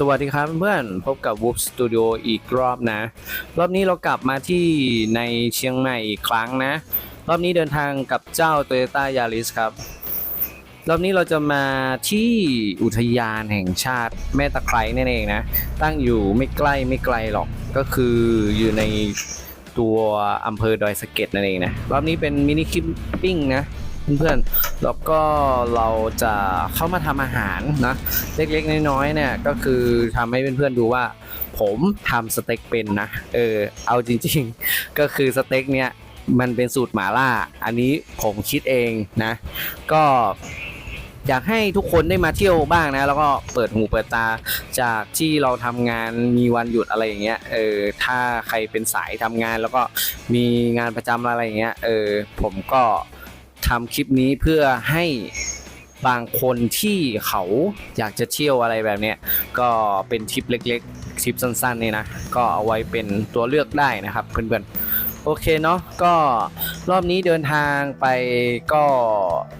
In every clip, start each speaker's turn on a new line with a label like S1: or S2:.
S1: สวัสดีครับเพื่อนๆพบกับ Whoop Studio อีกรอบนะ รอบนี้เรากลับมาที่ในเชียงใหม่อีกครั้งนะ รอบนี้เดินทางกับเจ้า Toyota Yaris ครับ รอบนี้เราจะมาที่อุทยานแห่งชาติแม่ตะไคร้นั่นเองนะ ตั้งอยู่ไม่ใกล้ไม่ไกลหรอกก็คืออยู่ในตัวอำเภอดอยสะเก็ดนั่นเองนะ รอบนี้เป็นมินิคิมปิ้งนะ เพื่อนๆ แล้วก็เราจะเข้ามาทำอาหารนะ เล็กๆ น้อยๆ เนี่ยก็คือทำให้เพื่อนๆ ดูว่า ผมทำสเต็กเป็นนะ เออ เอาจริงๆ ก็คือสเต็กเนี่ยมันเป็นสูตรหมาล่า อันนี้ผมคิดเองนะ ก็อยากให้ทุกคนได้มาเที่ยวบ้างนะ แล้วก็เปิดหูเปิดตาจากที่เราทำงานมีวันหยุดอะไรอย่างเงี้ยเออถ้าใครเป็นสายทำงานแล้วก็มีงานประจำอะไรอย่างเงี้ยเออผมก็ ทำคลิปนี้เพื่อให้บางคนที่เขาอยากจะเที่ยวอะไรแบบเนี้ยก็เป็นทริปเล็กๆทริปสั้นๆนี่นะ ก็เอาไว้เป็นตัวเลือกได้นะครับเพื่อนๆโอเคเนาะก็รอบนี้เดินทางไปก็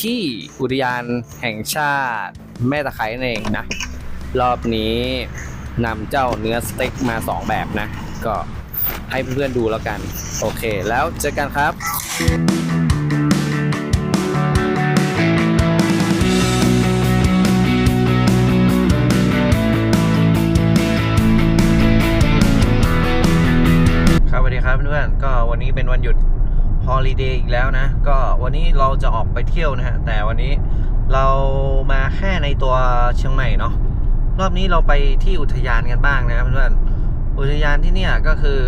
S1: ที่อุทยานแห่งชาติแม่ตะไคร้นั่นเองนะ รอบนี้นำเจ้าเนื้อสเต็กมา 2 แบบนะ ก็ให้เพื่อนๆดูแล้วกัน โอเค แล้วเจอกันครับครับ นี้เป็นวันหยุดฮอลิเดย์อีกแล้วนะ ก็วันนี้เราจะออกไปเที่ยวนะฮะ แต่วันนี้เรามาแค่ในตัวเชียงใหม่เนาะ รอบนี้เราไปที่อุทยานกันบ้างนะครับเพื่อนอุทยานที่เนี่ยก็คือ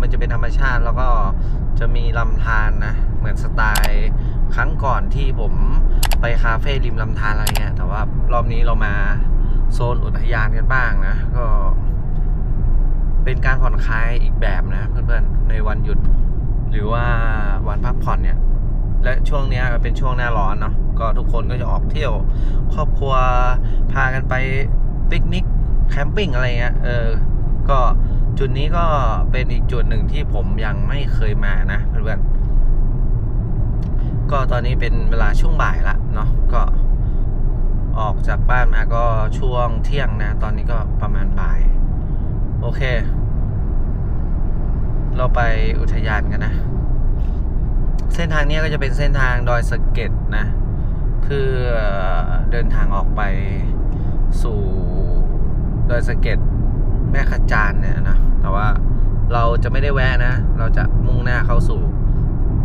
S1: มันจะเป็นธรรมชาติแล้วก็จะมีลำธารนะ เหมือนสไตล์ครั้งก่อนที่ผมไปคาเฟ่ริมลำธารอะไรเงี้ย แต่ว่ารอบนี้เรามาโซนอุทยานกันบ้างนะ ก็ เป็นการผ่อนคลายอีกแบบนะ เพื่อนๆในวันหยุด หรือว่าวันพักผ่อนเนี่ย และช่วงนี้เป็นช่วงหน้าร้อนเนาะก็ทุกคนก็จะออกเที่ยว ครอบครัวพากันไปปิกนิกแคมปิ้งอะไรเงี้ยเออก็จุดนี้ก็เป็นอีกจุดหนึ่งที่ผมยังไม่เคยมานะเพื่อนๆก็ตอนนี้เป็นเวลาช่วงบ่ายละเนาะก็ออกจากบ้านมาก็ช่วงเที่ยงนะ ตอนนี้ก็ประมาณบ่าย โอเค เราไปอุทยานกันนะ เส้นทางนี้ก็จะเป็นเส้นทางดอยสะเก็ดนะ เพื่อเดินทางออกไปสู่ดอยสะเก็ดแม่ขจานเนี่ยนะ แต่ว่าเราจะไม่ได้แวะนะ เราจะมุ่งหน้าเข้าสู่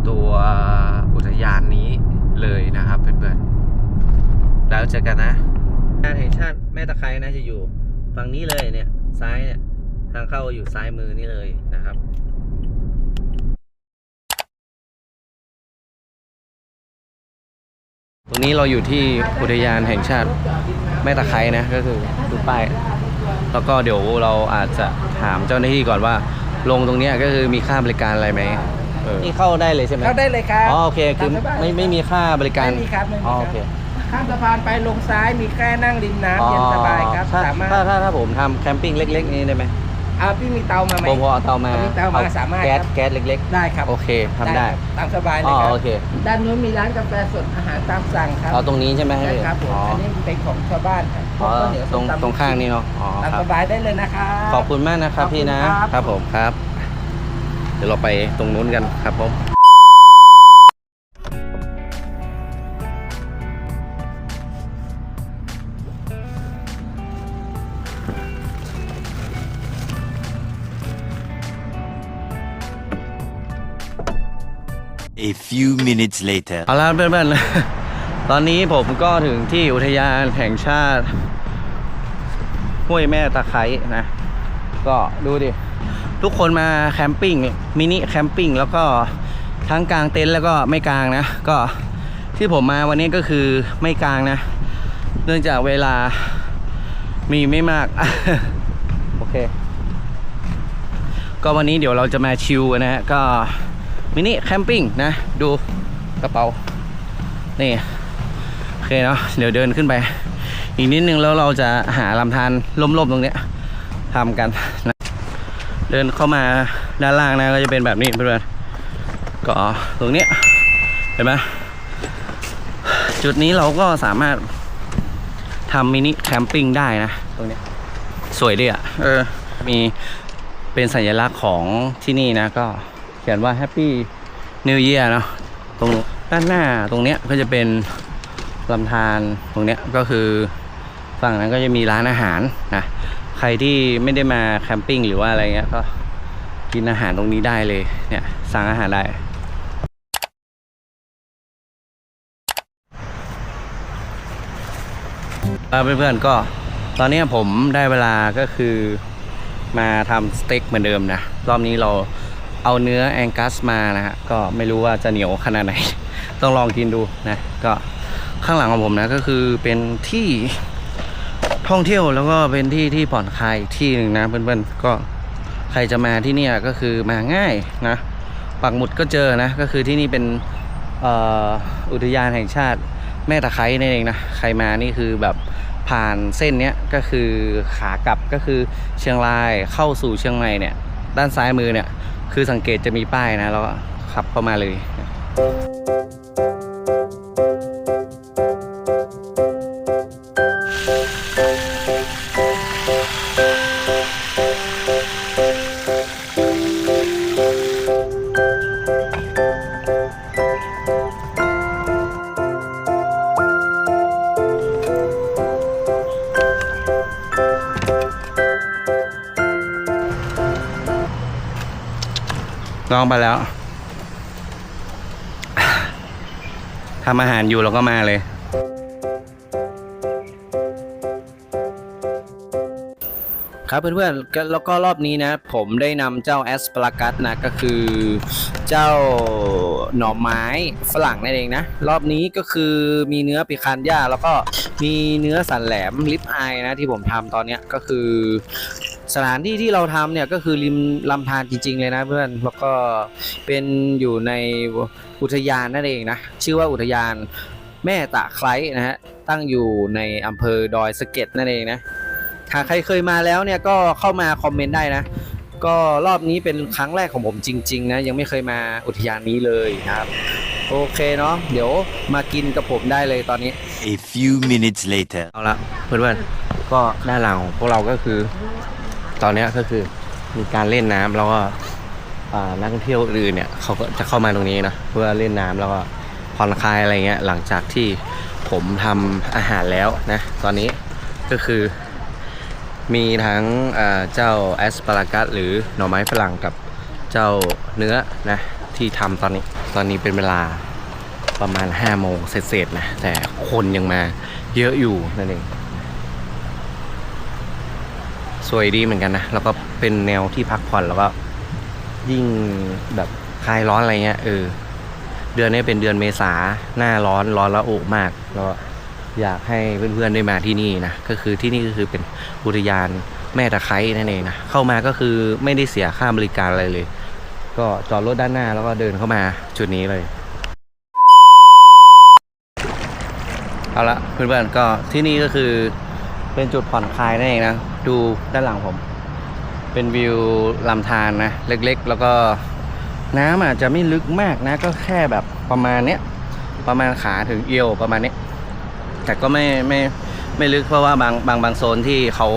S1: ตัวอุทยานนี้เลยนะครับเพื่อนๆแล้วเจอกันนะงานแห่งชาติแม่ตะไคร้นะจะอยู่ฝั่งนี้เลยเนี่ยซ้ายเนี่ยทางเข้าอยู่ซ้ายมือนี่เลยนะครับ ตรงนี้เราอยู่ที่อุทยานแห่งชาติแม่ตะไคร้นะก็คือดูป้ายแล้วก็เดี๋ยวเราอาจจะถามเจ้าหน้าที่ก่อนว่า ลงตรงเนี้ยก็คือมีค่าบริการอะไรไหมเออนี่เข้าได้เลยใช่ไหม
S2: เข้าได้เลยครับ
S1: อ๋อโอเคคือ
S2: ตามสบาย
S1: ไม่ไม่มีค่าบริการ
S2: ไม่มีครับไม่มี
S1: อ๋อ
S2: ค
S1: โอ
S2: รับ
S1: เค
S2: ข้ามสะพานไปลงซ้ายมีแค่นั่งริมน้ำเย็นสบายครับ
S1: ถ้า
S2: สามารถ
S1: ถ้าถ้าถ้าผมทำแคมปิ้งเล็ก ๆ นี้ได้ไหม
S2: เอาพี่มีเตามาไหม
S1: ผมพอเอาเตามา
S2: เอาเตามาสามารถ
S1: แก๊ส
S2: ครับ
S1: แก๊สเล็ก
S2: ได้ครับ
S1: ๆโอเคทำได้
S2: ครับตามสบายเล
S1: อ๋
S2: ย
S1: อ
S2: ครับ
S1: โอเค
S2: ด้านนู้นมีร้านกาแฟสดอาหารตามสั่งครับ
S1: เอาตรงนี้ใช่ไหมให้
S2: ใช่
S1: เลย
S2: ครับผม
S1: อ๋อ
S2: อันนี้เป็นของชาวบ้านครับ
S1: อ๋อ
S2: ข้าวเหนียว
S1: ตรง
S2: ส้มตำ
S1: ตรงข้างนี้เนาะอ๋อ
S2: ตาม
S1: ครับ
S2: สบายได้เลยนะครับ
S1: ขอบคุณมากนะครับ
S2: ขอบคุณ
S1: พี่นะครับครับผมครับ เดี๋ยวเราไปตรงนู้นกันครับผม
S3: minutes later.
S1: เอาละเพื่อนๆ ตอนนี้ผมก็ถึงที่อุทยานแห่งชาติ ห้วยแม่ตะไคร้นะ ก็ดูดิ ทุกคนมาแคมปิ้ง มินิแคมปิ้ง แล้วก็ทั้งกลางเต็นท์แล้วก็ไม่กลางนะ ก็ที่ผมมาวันนี้ก็คือไม่กลางนะ เนื่องจากเวลามีไม่มาก โอเค ก็วันนี้เดี๋ยวเราจะมาชิลนนะฮะ ก็มินิแคมปิ้งนะ ดู กระเป๋า นี่ โอเคเนาะเดี๋ยวเดินขึ้นไป อีกนิดนึงแล้วเราจะหาลำธารล่มๆตรงเนี้ยทำกันนะเดินเข้ามาด้านล่างนะก็จะเป็นแบบนี้เพื่อนๆก็ตรงเนี้ยเห็นไหมจุดนี้เราก็สามารถทำมินิแคมปิ้งได้นะ ตรงเนี้ยสวยดีอะ เออ มีเป็นสัญลักษณ์ของที่นี่นะ ก็เขียนว่า Happy New Year เนาะตรง ด้านหน้าตรงเนี้ยก็จะเป็นลำธารตรงเนี้ยก็คือฝั่งนั้นก็จะมีร้านอาหารนะใครที่ไม่ได้มาแคมปิ้งหรือว่าอะไรเงี้ยก็กินอาหารตรงนี้ได้เลยเนี่ยสั่งอาหารได้เพื่อนๆก็ตอนนี้ผมได้เวลาก็คือมาทำสเต็กเหมือนเดิมนะ รอบนี้เราเอาเนื้อแองกัสมานะฮะก็ไม่รู้ว่าจะเหนียวขนาดไหน ต้องลองกินดูนะก็ข้างหลังของผมนะก็คือเป็นที่ท่องเที่ยวแล้วก็เป็นที่ที่ผ่อนคลายที่หนึ่งนะเพื่อนๆก็ใครจะมาที่นี่ก็คือมาง่ายนะปักหมุดก็เจอนะก็คือที่นี่เป็นอุทยานแห่งชาติแม่ตะไคร้นั่นเองนะใครมานี่คือแบบผ่านเส้นเนี้ยก็คือขากลับก็คือเชียงรายเข้าสู่เชียงใหม่เนี่ยด้านซ้ายมือเนี่ยคือสังเกตจะมีป้ายนะแล้วก็ขับเข้ามาเลย องไปแล้วทำอาหารอยู่เราก็มาเลย ครับเพื่อนๆแล้วก็รอบนี้นะ ผมได้นำเจ้าแอสปารากัสนะก็คือเจ้าหน่อไม้ฝรั่งนั่นเองนะ รอบนี้ก็คือมีเนื้อปิคานย่า แล้วก็มีเนื้อสันแหลมลิปอายนะที่ผมทำตอนนี้ก็คือ สถานที่ที่เราทำเนี่ยก็คือริมลำธารจริง ๆ เลยนะเพื่อนแล้วก็เป็นอยู่ในอุทยานนั่นเองนะชื่อว่าอุทยานแม่ตะไคร้นะฮะตั้งอยู่ในอำเภอดอยสะเก็ดนั่นเองนะหากใครเคยมาแล้วเนี่ยก็เข้ามาคอมเมนต์ได้นะ ก็รอบนี้เป็นครั้งแรกของผมจริง ๆ นะ ยังไม่เคยมาอุทยานนี้เลยนะครับ โอเคเนาะเดี๋ยวมากินกับผมได้เลยตอนนี้
S3: A few minutes later.
S1: เอาละเพื่อนๆก็ด้านหลังของพวกเราก็คือ ตอนนี้ก็คือมีการเล่นน้ำแล้วก็นักท่องเที่ยวอื่นเนี่ยเขาก็จะเข้ามาตรงนี้นะเพื่อเล่นน้ำแล้วก็ผ่อนคลายอะไรเงี้ยหลังจากที่ผมทำอาหารแล้วนะตอนนี้ก็คือ มีทั้งเจ้าแอสปารากัสหรือหน่อไม้ฝรั่งกับเจ้าเนื้อนะที่ทำตอนนี้ตอนนี้เป็นเวลาประมาณ5โมงเสร็จๆนะแต่คนยังมาเยอะอยู่นั่นเอง สวยดีเหมือนกันนะ แล้วก็เป็นแนวที่พักผ่อนแล้วก็ยิ่งแบบคลายร้อนอะไรเงี้ยเออเดือนนี้เป็นเดือนเมษาหน้าร้อนร้อนละอุมากแล้วอยากให้เพื่อนๆได้มาที่นี่นะก็คือที่นี่ก็คือเป็นอุทยานแม่ตะไคร้นั่นเองนะเข้ามาก็คือไม่ได้เสียค่าบริการอะไรเลย ก็จอดรถด้านหน้าแล้วก็เดินเข้ามาจุดนี้เลยเอาละเพื่อนๆก็ที่นี่ก็คือเป็นจุดผ่อนคลายนั่นเองนะ ดูด้านหลังผม เป็นวิวลำธารนะ เล็กๆ แล้วก็น้ำอาจจะไม่ลึกมากนะ ก็แค่แบบประมาณเนี้ย ประมาณขาถึงเอวประมาณนี้ แต่ก็ไม่ไม่ไม่ลึกเพราะว่าบางบางบางโซนที่เขา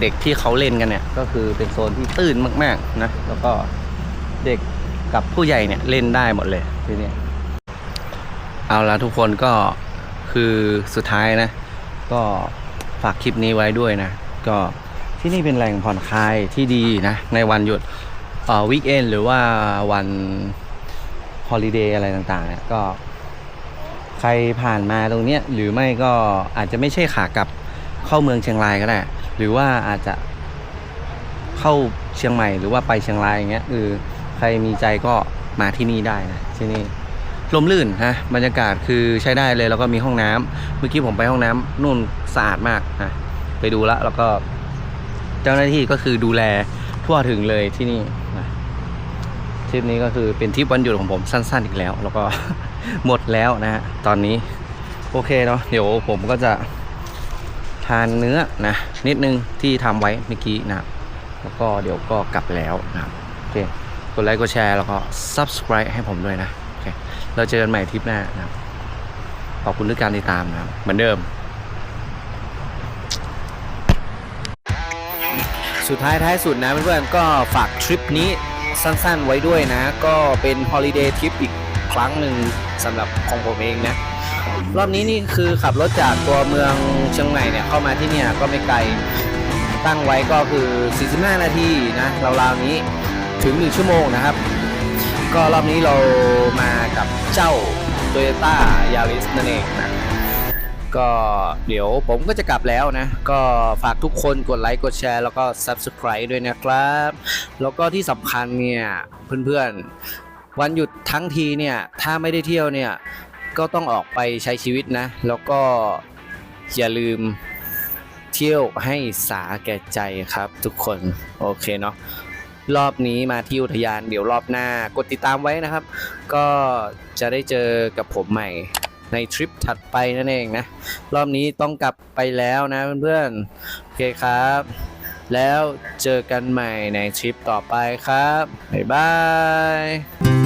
S1: เด็กๆที่เขาเล่นกันเนี่ย ก็คือเป็นโซนที่ตื้นมากๆนะ แล้วก็เด็กกับผู้ใหญ่เนี่ยเล่นได้หมดเลยทีนี่เอาละทุกคนก็คือสุดท้ายนะ ก็ฝากคลิปนี้ไว้ด้วยนะ ก็ที่นี่เป็นแหล่งผ่อนคลายที่ดีนะ ในวันหยุดเอ่อวีคเอนหรือว่าวันฮอลิเดย์อะไรต่างๆเนี่ยก็ ใครผ่านมาตรงเนี้ยหรือไม่ก็อาจจะไม่ใช่ขากลับเข้าเมืองเชียงรายก็ได้ หรือว่าอาจจะเข้าเชียงใหม่หรือว่าไปเชียงรายอย่างเงี้ยเออใครมีใจก็มาที่นี่ได้นะที่นี่ลมลื่นนะบรรยากาศคือใช้ได้เลยแล้วก็มีห้องน้ำเมื่อกี้ผมไปห้องน้ำนู่นสะอาดมากนะ ไปดูแล้วแล้วก็เจ้าหน้าที่ก็คือดูแลทั่วถึงเลยที่นี่นะทริปนี้ก็คือเป็นทริปวันหยุดของผมสั้น ๆ อีกแล้ว แล้วก็หมดแล้วนะฮะตอนนี้โอเคเนาะเดี๋ยวผมก็จะทานเนื้อนะนิดนึงที่ทำไว้เมื่อกี้นะแล้วก็เดี๋ยวก็กลับแล้วนะโอเคกดไลค์กดแชร์แล้วก็ subscribe ให้ผมด้วยนะโอเคเราเจอกันใหม่ทริปหน้านะขอบคุณทุกการติดตามนะครับเหมือนเดิม สุดท้ายท้ายสุดนะเพื่อนๆก็ฝากทริปนี้สั้นๆไว้ด้วยนะ ก็เป็นฮอลิเดย์ทริปอีกครั้งหนึ่งสำหรับของผมเองนะ รอบนี้นี่คือขับรถจากตัวเมืองเชียงใหม่เนี่ยเข้ามาที่เนี่ยก็ไม่ไกลตั้งไว้ก็คือ 45 นาทีนะราวๆนี้ถึง 1 ชั่วโมงนะครับ ก็รอบนี้เรามากับเจ้า Toyota Yaris นั่นเองนะ ก็เดี๋ยวผมก็จะกลับแล้วนะ ก็ฝากทุกคนกดไลค์กดแชร์แล้วก็ Subscribe ด้วยนะครับ แล้วก็ที่สำคัญเนี่ยเพื่อนๆ วันหยุดทั้งทีเนี่ย ถ้าไม่ได้เที่ยวเนี่ย ก็ต้องออกไปใช้ชีวิตนะ แล้วก็อย่าลืมเที่ยวให้สาแก่ใจครับทุกคนโอเคเนาะรอบนี้มาที่อุทยานเดี๋ยวรอบหน้ากดติดตามไว้นะครับ ก็จะได้เจอกับผมใหม่ ในทริปถัดไปนั่นเองนะ รอบนี้ต้องกลับไปแล้วนะเพื่อนๆ โอเคครับ แล้วเจอกันใหม่ในทริปต่อไปครับ บ๊ายบาย